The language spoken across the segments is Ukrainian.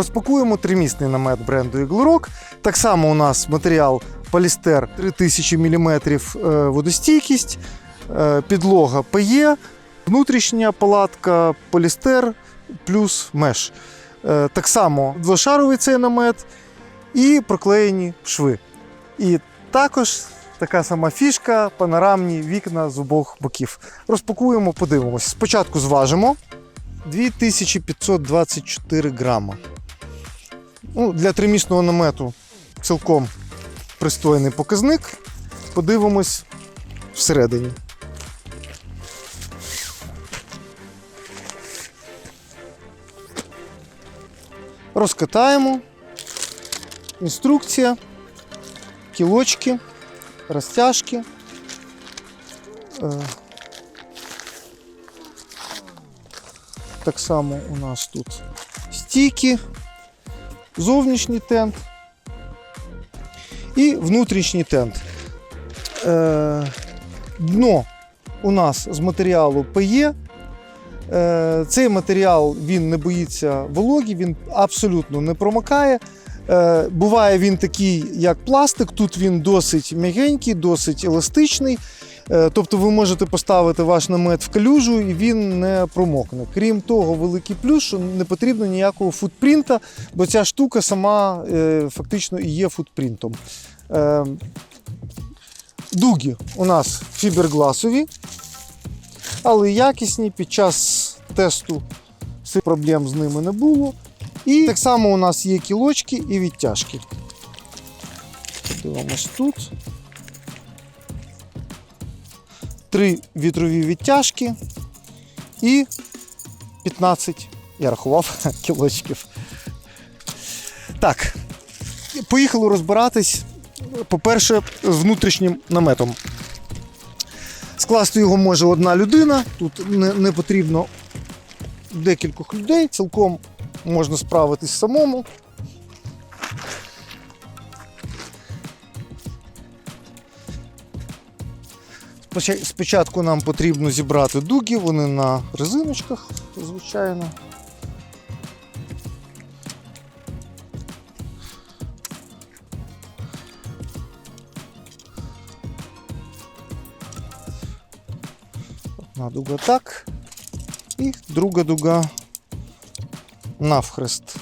Розпакуємо тримісний намет бренду Iglorock. Так само у нас матеріал полістер 3000 мм водостійкість, е, підлога ПЕ, внутрішня палатка полістер плюс меш. Е, Так само двошаровий цей намет і проклеєні шви. І також така сама фішка, панорамні вікна з обох боків. Розпакуємо, подивимось. Спочатку зважимо 2524 грама. Ну, для тримісного намету цілком пристойний показник. Подивимось всередині. Розкатаємо. Інструкція, кілочки, розтяжки. Е, Так само у нас тут стійки, зовнішній тент і внутрішній тент. Е, Дно у нас з матеріалу ПЕ. Е, Цей матеріал він не боїться вологі, він абсолютно не промокає. Е, Буває він такий, як пластик. Тут він досить м'ягенький, досить еластичний. Е, Тобто ви можете поставити ваш намет в калюжу і він не промокне. Крім того, великий плюс, що не потрібно ніякого футпринта, бо ця штука сама е, фактично і є футпринтом. Е, Дуги у нас фібергласові, але якісні під час тесту цих проблем з ними не було. І так само у нас є кілочки і відтяжки. Подивимось тут. Три вітрові відтяжки і 15, я рахував, кілочків. Так, поїхали розбиратись. По-перше, з внутрішнім наметом. Скласти його може одна людина, тут не, не потрібно декількох людей, цілком можна справитись самому. Спочатку нам потрібно зібрати дуги, вони на резиночках, звичайно. Одна дуга так. І друга дуга навхрест.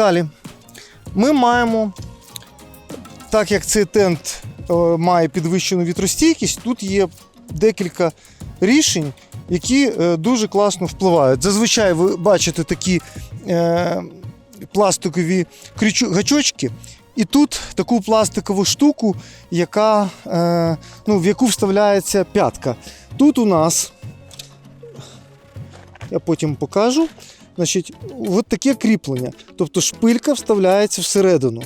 Далі ми маємо, так як цей тент е, має підвищену вітростійкість, тут є декілька рішень, які е, дуже класно впливають. Зазвичай ви бачите такі е, пластикові гачочки, і тут таку пластикову штуку, яка, ну, в яку вставляється п'ятка. Тут у нас, я потім покажу, значить, от таке кріплення. Тобто шпилька вставляється всередину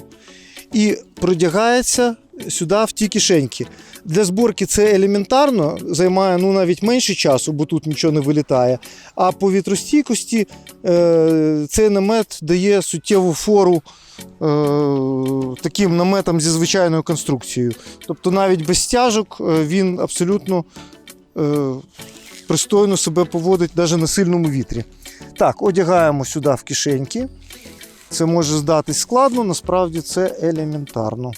і продягається сюди в ті кишеньки. Для зборки це елементарно, займає ну, навіть менше часу, бо тут нічого не вилітає. А по вітростійкості е, цей намет дає суттєву фору е, таким наметам зі звичайною конструкцією. Тобто навіть без стяжок е, він абсолютно е, пристойно себе поводить навіть на сильному вітрі. Так, одягаємо сюди в кишеньки. Це може здатись складно, насправді це елементарно.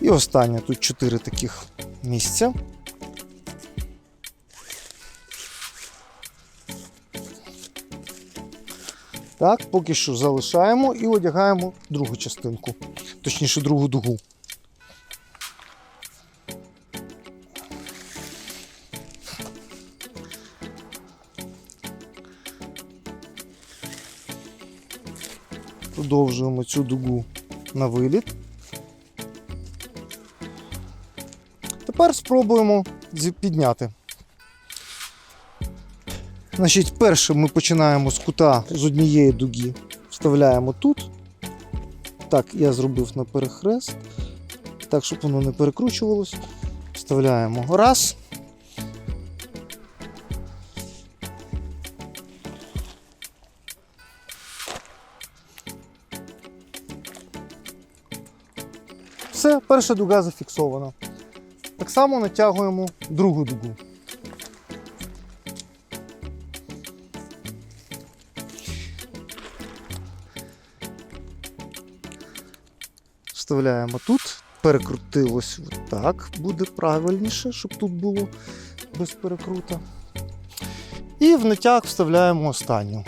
І останнє тут чотири таких місця. Так, поки що залишаємо і одягаємо другу частинку, точніше другу дугу. Продовжуємо цю дугу на виліт. Тепер спробуємо підняти. Значить, перше ми починаємо з кута з однієї дуги. Вставляємо тут. Так, я зробив на перехрест. Так, щоб воно не перекручувалось. Вставляємо раз. Все, перша дуга зафіксована. Так само натягуємо другу дугу. Вставляємо тут, перекрутилось так, буде правильніше, щоб тут було без перекрута. І в натяг вставляємо останню.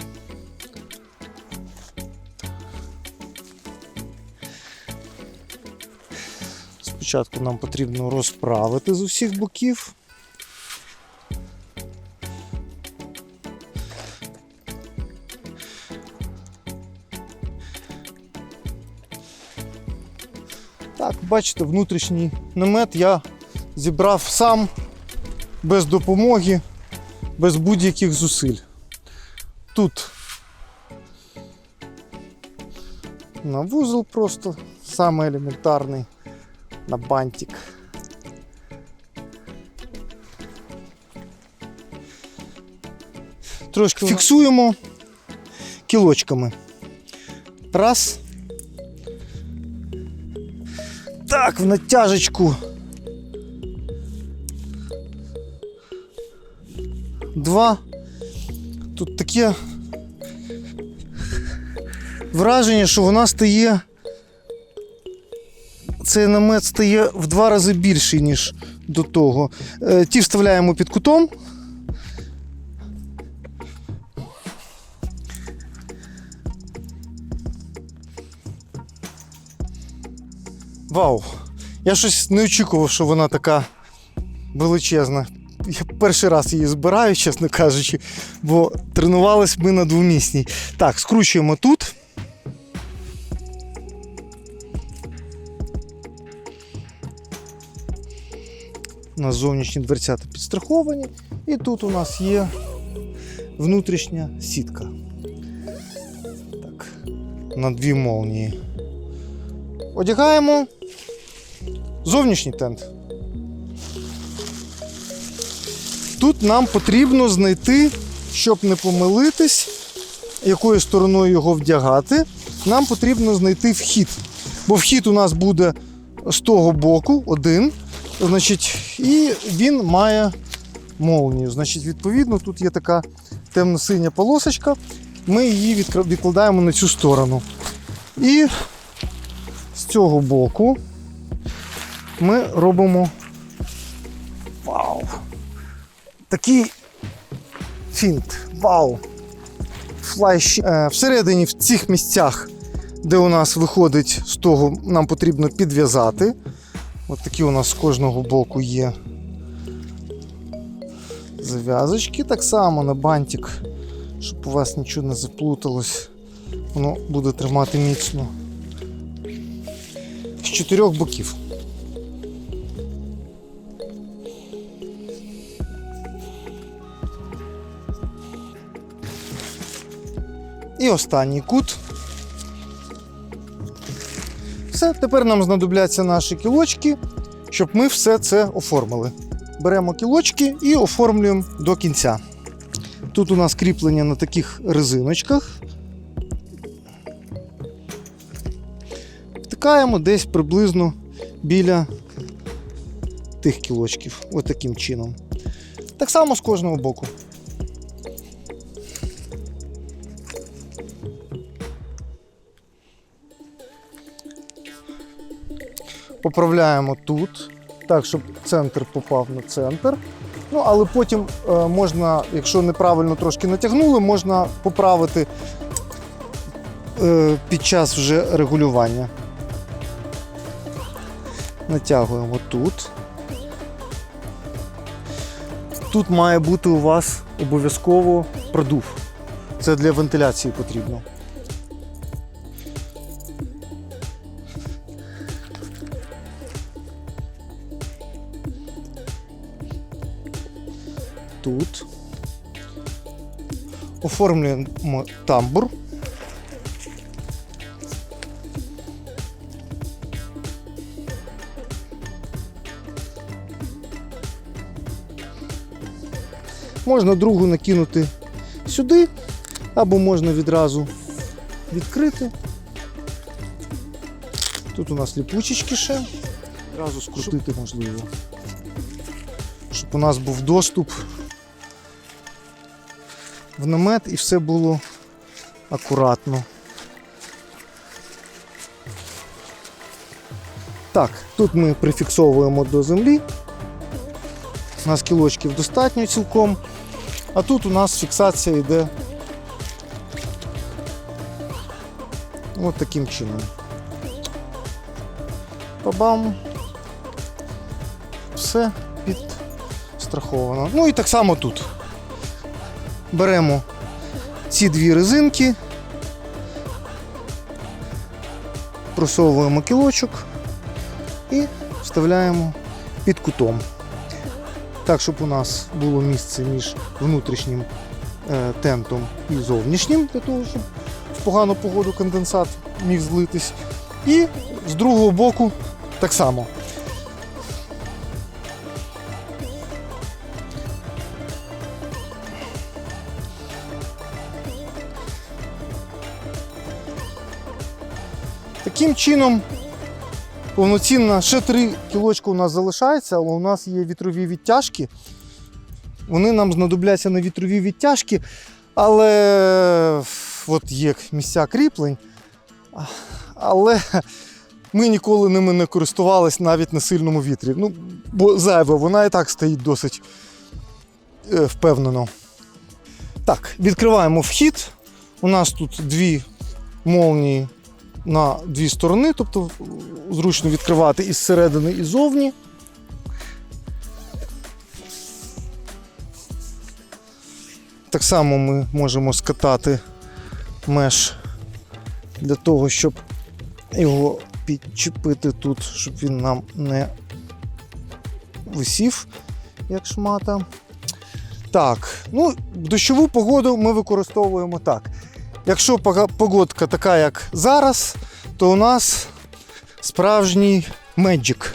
Спочатку нам потрібно розправити з усіх боків. Так, бачите, внутрішній намет я зібрав сам без допомоги, без будь-яких зусиль. Тут на вузол просто самий елементарний на бантик. Трошки фіксуємо кілочками. Раз. Так, в натяжечку. Два. Тут таке враження, що вона стає. Цей намет стає в два рази більший, ніж до того. Е, Ті вставляємо під кутом. Вау! Я щось не очікував, що вона така величезна. Я перший раз її збираю, чесно кажучи, бо тренувались ми на двомісній. Так, скручуємо тут. У нас зовнішні дверцята підстраховані. І тут у нас є внутрішня сітка. Так, на дві молнії. Одягаємо зовнішній тент. Тут нам потрібно знайти, щоб не помилитись, якою стороною його вдягати. Нам потрібно знайти вхід. Бо вхід у нас буде з того боку, один. Значить, і він має молнію. Значить, відповідно, тут є така темно-синя полосочка. Ми її відкладаємо на цю сторону. І з цього боку ми робимо вау! Такий фінт. Вау! Флайш. Е, Всередині в цих місцях, де у нас виходить з того, нам потрібно підв'язати. От такі у нас з кожного боку є зав'язочки. Так само на бантик, щоб у вас нічого не заплуталось. Воно буде тримати міцно. З чотирьох боків. І останній кут. Все, тепер нам знадобляться наші кілочки, щоб ми все це оформили. Беремо кілочки і оформлюємо до кінця. Тут у нас кріплення на таких резиночках. Втикаємо десь приблизно біля тих кілочків. Ось таким чином. Так само з кожного боку. Поправляємо тут, так, щоб центр попав на центр. Ну, але потім е, можна, якщо неправильно трошки натягнули, можна поправити е, під час вже регулювання. Натягуємо тут. Тут має бути у вас обов'язково продув. Це для вентиляції потрібно. Тут. оформлюємо тамбур. Можна другу накинути сюди, або можна відразу відкрити. Тут у нас ліпучечки ще. Одразу скрутити можливо. Щоб у нас був доступ в намет і все було акуратно. Так, тут ми прифіксовуємо до землі. У нас кілочків достатньо цілком. А тут у нас фіксація йде от таким чином. Бабам. Все підстраховано. Ну і так само тут. Беремо ці дві резинки, просовуємо кілочок і вставляємо під кутом. Так, щоб у нас було місце між внутрішнім е, тентом і зовнішнім, для того, щоб в погану погоду конденсат міг злитись. І з другого боку так само. Таким чином, повноцінно ще 3 кілочка у нас залишається, але у нас є вітрові відтяжки. Вони нам знадобляться на вітрові відтяжки, але от є місця кріплень. Але ми ніколи ними не користувались навіть на сильному вітрі. Ну, бо зайве, вона і так стоїть досить е, впевнено. Так, відкриваємо вхід. У нас тут дві молнії на дві сторони, тобто зручно відкривати із середини і зовні. Так само ми можемо скатати меш для того, щоб його підчепити тут, щоб він нам не висів, як шмата. Так, ну, дощову погоду ми використовуємо так. Якщо погодка така, як зараз, то у нас справжній меджик.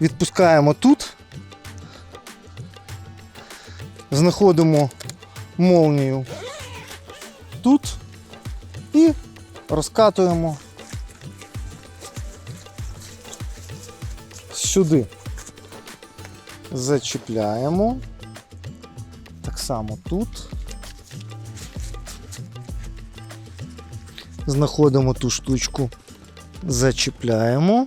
Відпускаємо тут, знаходимо молнію тут і розкатуємо сюди. Зачіпляємо. Так само тут. Знаходимо ту штучку, зачіпляємо.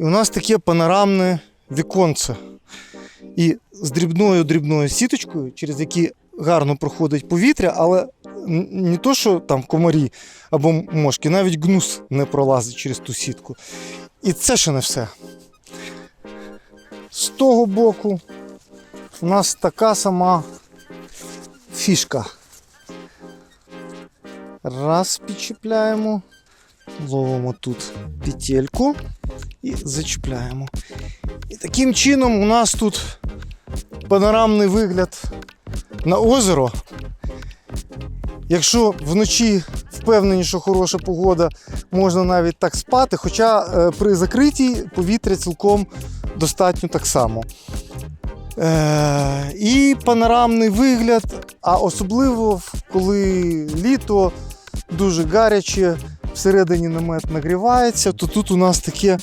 І у нас таке панорамне віконце. І з дрібною дрібною сіточкою, через які гарно проходить повітря, але не то, що там комарі або мошки, навіть гнус не пролазить через ту сітку. І це ще не все. З того боку у нас така сама фішка. Раз підчіпляємо, ловимо тут петельку і зачіпляємо. І таким чином у нас тут панорамний вигляд на озеро. Якщо вночі впевнені, що хороша погода, можна навіть так спати, хоча е, при закритій повітря цілком достатньо так само. Е, і панорамний вигляд, а особливо коли літо дуже гаряче, всередині намет нагрівається, то тут у нас таке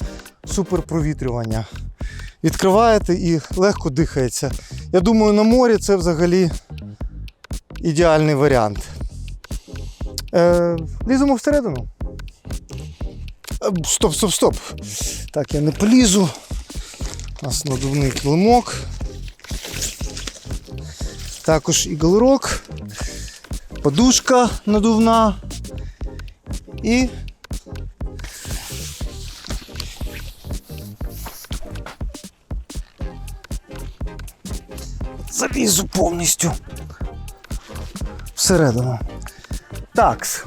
суперпровітрювання. Відкриваєте і легко дихається. Я думаю, на морі це взагалі ідеальний варіант. Е, ліземо всередину. Е, Стоп, стоп, стоп. Так, я не полізу. У нас надувний килимок. Також і галерок, подушка надувна і. Залізу повністю всередину. Такс.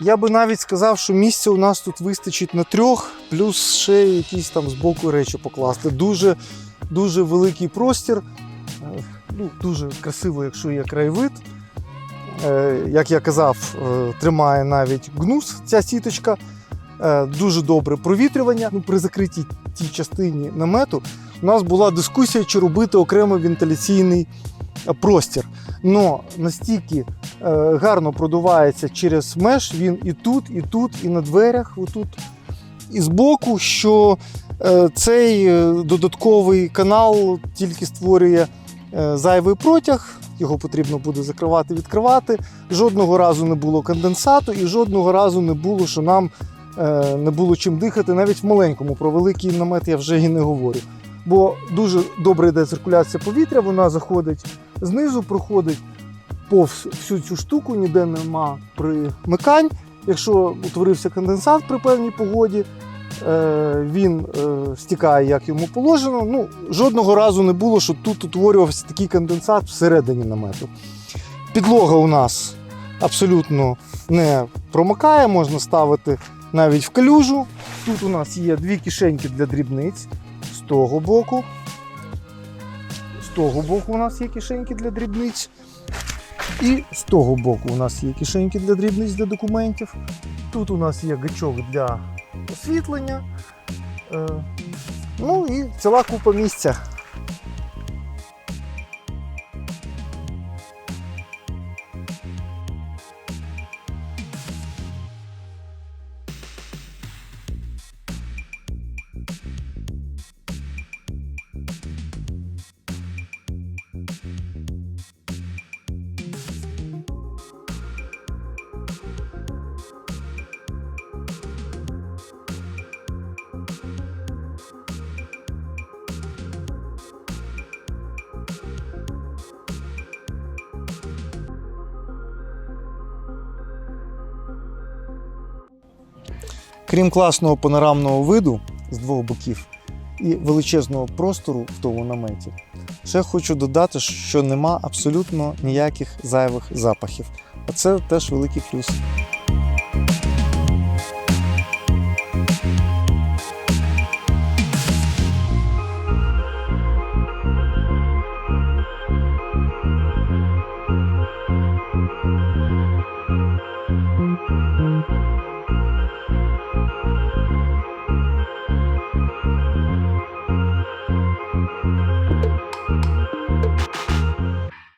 Я би навіть сказав, що місця у нас тут вистачить на трьох, плюс ще якісь там з боку речі покласти. Дуже, дуже великий простір. ну, дуже красиво, якщо є краєвид. Е, Як я казав, е, тримає навіть гнус ця сіточка. Е, Дуже добре провітрювання. Ну, при закритій тій частині намету у нас була дискусія, чи робити окремий вентиляційний простір. Но настільки гарно продувається через меж, він і тут, і тут, і на дверях, отут, і збоку, що цей додатковий канал тільки створює зайвий протяг. Його потрібно буде закривати, відкривати. Жодного разу не було конденсату, і жодного разу не було, що нам е, не було чим дихати, навіть в маленькому. Про великий намет я вже і не говорю. Бо дуже добре йде циркуляція повітря, вона заходить знизу, проходить повз всю цю штуку, ніде нема примикань. Якщо утворився конденсат при певній погоді, він е, стікає як йому положено. Ну, жодного разу не було, що тут утворювався такий конденсат всередині намету. Підлога у нас абсолютно не промикає, можна ставити навіть в калюжу. Тут у нас є дві кишеньки для дрібниць з того боку. З того боку у нас є кишеньки для дрібниць. І з того боку у нас є кишеньки для дрібниць для документів. Тут у нас є гачок для освітлення. Е, ну і ціла купа місця. Крім класного панорамного виду з двох боків і величезного простору в тому наметі, ще хочу додати, що нема абсолютно ніяких зайвих запахів. А це теж великий плюс.